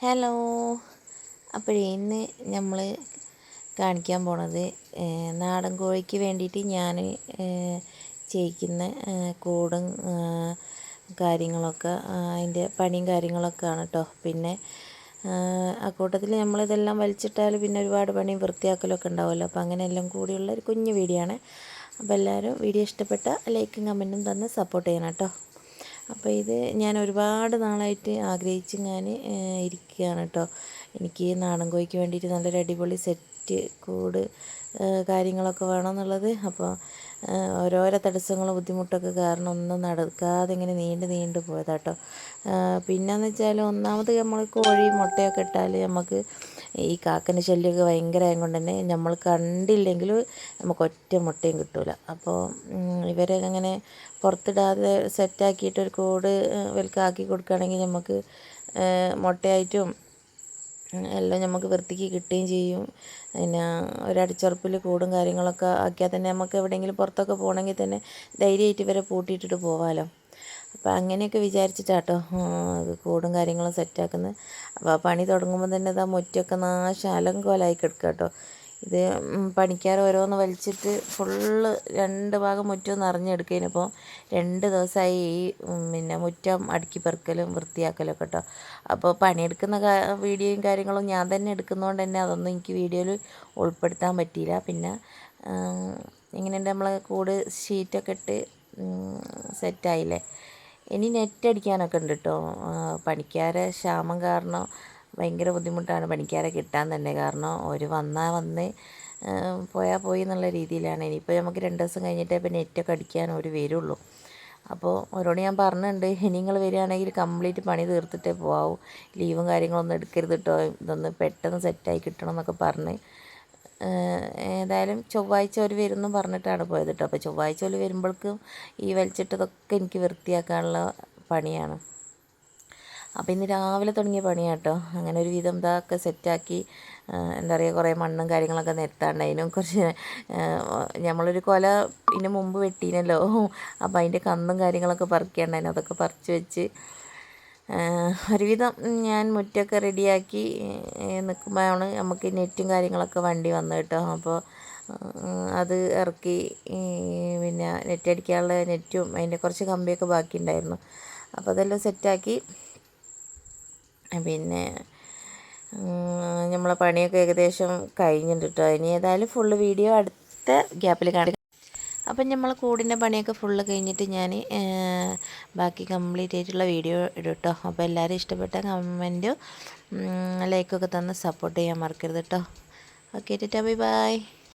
Hello. അപ്പോഴേ ഇന്ന് നമ്മൾ കാണിക്കാൻ പോണത് നാടൻ കോഴിക്ക് വേണ്ടിയിട്ട് ഞാൻ ചെയ്യിക്കുന്ന കൂടും കാര്യങ്ങളൊക്കെ അതിന്റെ പണിയും കാര്യങ്ങളൊക്കെ ആണ് കേട്ടോ പിന്നെ ആ കൂട്ടത്തിൽ നമ്മളിതെല്ലാം വലിച്ചിട്ടാൽ പിന്നെ ഒരുപാട് പണി വൃത്തിയാക്കലൊക്കെ ഉണ്ടാവുമല്ലോ. അപ്പോൾ അങ്ങനെ എല്ലാം കൂടിയുള്ള ഒരു കുഞ്ഞു വീഡിയോ ആണ്. അപ്പോൾ എല്ലാവരും വീഡിയോ ഇഷ്ടപ്പെട്ട ലൈക്കും കമന്റും തന്ന് സപ്പോർട്ട് ചെയ്യണം കേട്ടോ അപ്പോൾ ഇത് ഞാൻ ഒരുപാട് നാളായിട്ട് ആഗ്രഹിച്ച് ഞാൻ ഇരിക്കുകയാണ് കേട്ടോ എനിക്ക് നാടൻ കോഴിക്ക് വേണ്ടിയിട്ട് നല്ലൊരു അടിപൊളി സെറ്റ് കൂട് കാര്യങ്ങളൊക്കെ വേണം എന്നുള്ളത് അപ്പോൾ ഓരോരോ തടസ്സങ്ങളും ബുദ്ധിമുട്ടൊക്കെ കാരണം ഒന്നും നടക്കാതെ ഇങ്ങനെ നീണ്ട് നീണ്ടു പോയതാട്ടോ പിന്നെയെന്ന് വെച്ചാൽ ഒന്നാമത് നമ്മൾ കോഴി മുട്ടയൊക്കെ ഇട്ടാൽ നമുക്ക് ഈ കാക്കന്റെ ശല്യമൊക്കെ ഭയങ്കരമായത് കൊണ്ട് തന്നെ നമ്മൾ കണ്ടില്ലെങ്കിൽ നമുക്ക് ഒറ്റ മുട്ടയും കിട്ടില്ല അപ്പോൾ ഇവരെ അങ്ങനെ പുറത്തിടാതെ സെറ്റാക്കിയിട്ട് ഒരു കൂട് വിൽക്കാക്കി കൊടുക്കുകയാണെങ്കിൽ നമുക്ക് മുട്ടയായിട്ടും എല്ലാം നമുക്ക് വൃത്തിക്ക് കിട്ടുകയും ചെയ്യും. പിന്നെ ഒരടിച്ചുറപ്പിൽ കൂടും കാര്യങ്ങളൊക്കെ ആക്കിയാൽ തന്നെ നമുക്ക് എവിടെയെങ്കിലും പുറത്തൊക്കെ പോകണമെങ്കിൽ തന്നെ ധൈര്യമായിട്ട് ഇവരെ പൂട്ടിയിട്ടിട്ട് പോകാമല്ലോ അപ്പോൾ അങ്ങനെയൊക്കെ വിചാരിച്ചിട്ടാട്ടോ. കൂടും കാര്യങ്ങളും സെറ്റാക്കുന്നത് അപ്പോൾ പണി തുടങ്ങുമ്പോൾ തന്നെ ഇതാ മുറ്റൊക്കെ നാശാലം കോലായി കിടക്കുക കേട്ടോ ഇത് പണിക്കാർ ഓരോന്ന് വലിച്ചിട്ട് ഫുള്ള് രണ്ട് ഭാഗം മുറ്റം നിറഞ്ഞെടുക്കുകയാണ് ഇപ്പോൾ രണ്ട് ദിവസമായി ഈ പിന്നെ മുറ്റം അടുക്കി പെറുക്കലും വൃത്തിയാക്കലൊക്കെ കേട്ടോ അപ്പോൾ പണിയെടുക്കുന്ന വീഡിയോയും കാര്യങ്ങളും ഞാൻ തന്നെ എടുക്കുന്നതുകൊണ്ട് തന്നെ അതൊന്നും എനിക്ക് വീഡിയോയിൽ ഉൾപ്പെടുത്താൻ പറ്റിയില്ല. പിന്നെ ഇങ്ങനെയുണ്ട് നമ്മളെ കൂട് ഷീറ്റൊക്കെ ഇട്ട് സെറ്റായില്ലേ ഇനി നെറ്റ് അടിക്കാനൊക്കെ ഉണ്ട് കേട്ടോ പണിക്കാരെ ക്ഷാമം കാരണം ഭയങ്കര ബുദ്ധിമുട്ടാണ്. പണിക്കാരെ കിട്ടാൻ തന്നെ കാരണം ഒരു വന്നാൽ വന്ന് പോയാൽ പോയി എന്നുള്ള രീതിയിലാണ്. ഇനിയിപ്പോൾ നമുക്ക് രണ്ട് ദിവസം കഴിഞ്ഞിട്ടേ ഇപ്പോൾ നെറ്റൊക്കെ അടിക്കാൻ ഒരു വരുള്ളൂ. അപ്പോൾ ഓരോട് ഞാൻ പറഞ്ഞിട്ടുണ്ട് ഇനി നിങ്ങൾ വരികയാണെങ്കിൽ കംപ്ലീറ്റ് പണി തീർത്തിട്ടേ പോകാവൂ ലീവും കാര്യങ്ങളൊന്നും എടുക്കരുത് കേട്ടോ ഇതൊന്ന് പെട്ടെന്ന് സെറ്റായി കിട്ടണം എന്നൊക്കെ പറഞ്ഞ് ഏതായാലും ചൊവ്വാഴ്ച ഒരു വരുമെന്ന് പറഞ്ഞിട്ടാണ് പോയത് കേട്ടോ അപ്പോൾ ചൊവ്വാഴ്ച ഒരു വരുമ്പോഴേക്കും ഈ വലിച്ചിട്ടതൊക്കെ എനിക്ക് വൃത്തിയാക്കാനുള്ള പണിയാണ്. അപ്പോൾ ഇന്ന് രാവിലെ തുടങ്ങിയ പണിയാണ് കേട്ടോ അങ്ങനെ ഒരു വിധം ഇതൊക്കെ സെറ്റാക്കി എന്താ പറയുക കുറേ മണ്ണും കാര്യങ്ങളൊക്കെ നിരത്താണ്ട് അതിനും കുറച്ച് നമ്മളൊരു കൊല ഇതിന് മുമ്പ് വെട്ടീനല്ലോ. അപ്പോൾ അതിന്റെ കന്നും കാര്യങ്ങളൊക്കെ പറിക്കാണ്ട് അതിനതൊക്കെ പറിച്ച് വെച്ച് ഒരുവിധം ഞാൻ മുറ്റമൊക്കെ റെഡിയാക്കി നിൽക്കുമ്പോഴാണ് നമുക്ക് നെറ്റും കാര്യങ്ങളൊക്കെ വണ്ടി വന്നു കേട്ടോ. അപ്പോൾ അത് ഇറക്കി പിന്നെ നെറ്റടിക്കാനുള്ള നെറ്റും അതിന്റെ കുറച്ച് കമ്പിയൊക്കെ ബാക്കിയുണ്ടായിരുന്നു. അപ്പോൾ അതെല്ലാം സെറ്റാക്കി. പിന്നെ നമ്മളെ പണിയൊക്കെ ഏകദേശം കഴിഞ്ഞിട്ടുണ്ട് കേട്ടോ. ഇനി ഏതായാലും ഫുള്ള് വീഡിയോ അടുത്ത ഗ്യാപ്പിൽ കാണിക്കാം അപ്പം നമ്മൾ കൂടിന്റെ പണിയൊക്കെ ഫുള്ള് കഴിഞ്ഞിട്ട് ഞാൻ ബാക്കി കംപ്ലീറ്റ് ആയിട്ടുള്ള വീഡിയോ ഇടും കേട്ടോ അപ്പോൾ എല്ലാവരും ഇഷ്ടപ്പെട്ട കമന്റും ലൈക്കൊക്കെ തന്ന് സപ്പോർട്ട് ചെയ്യാൻ മറക്കരുത് കേട്ടോ ഓക്കെ ടാ ബൈ ബൈ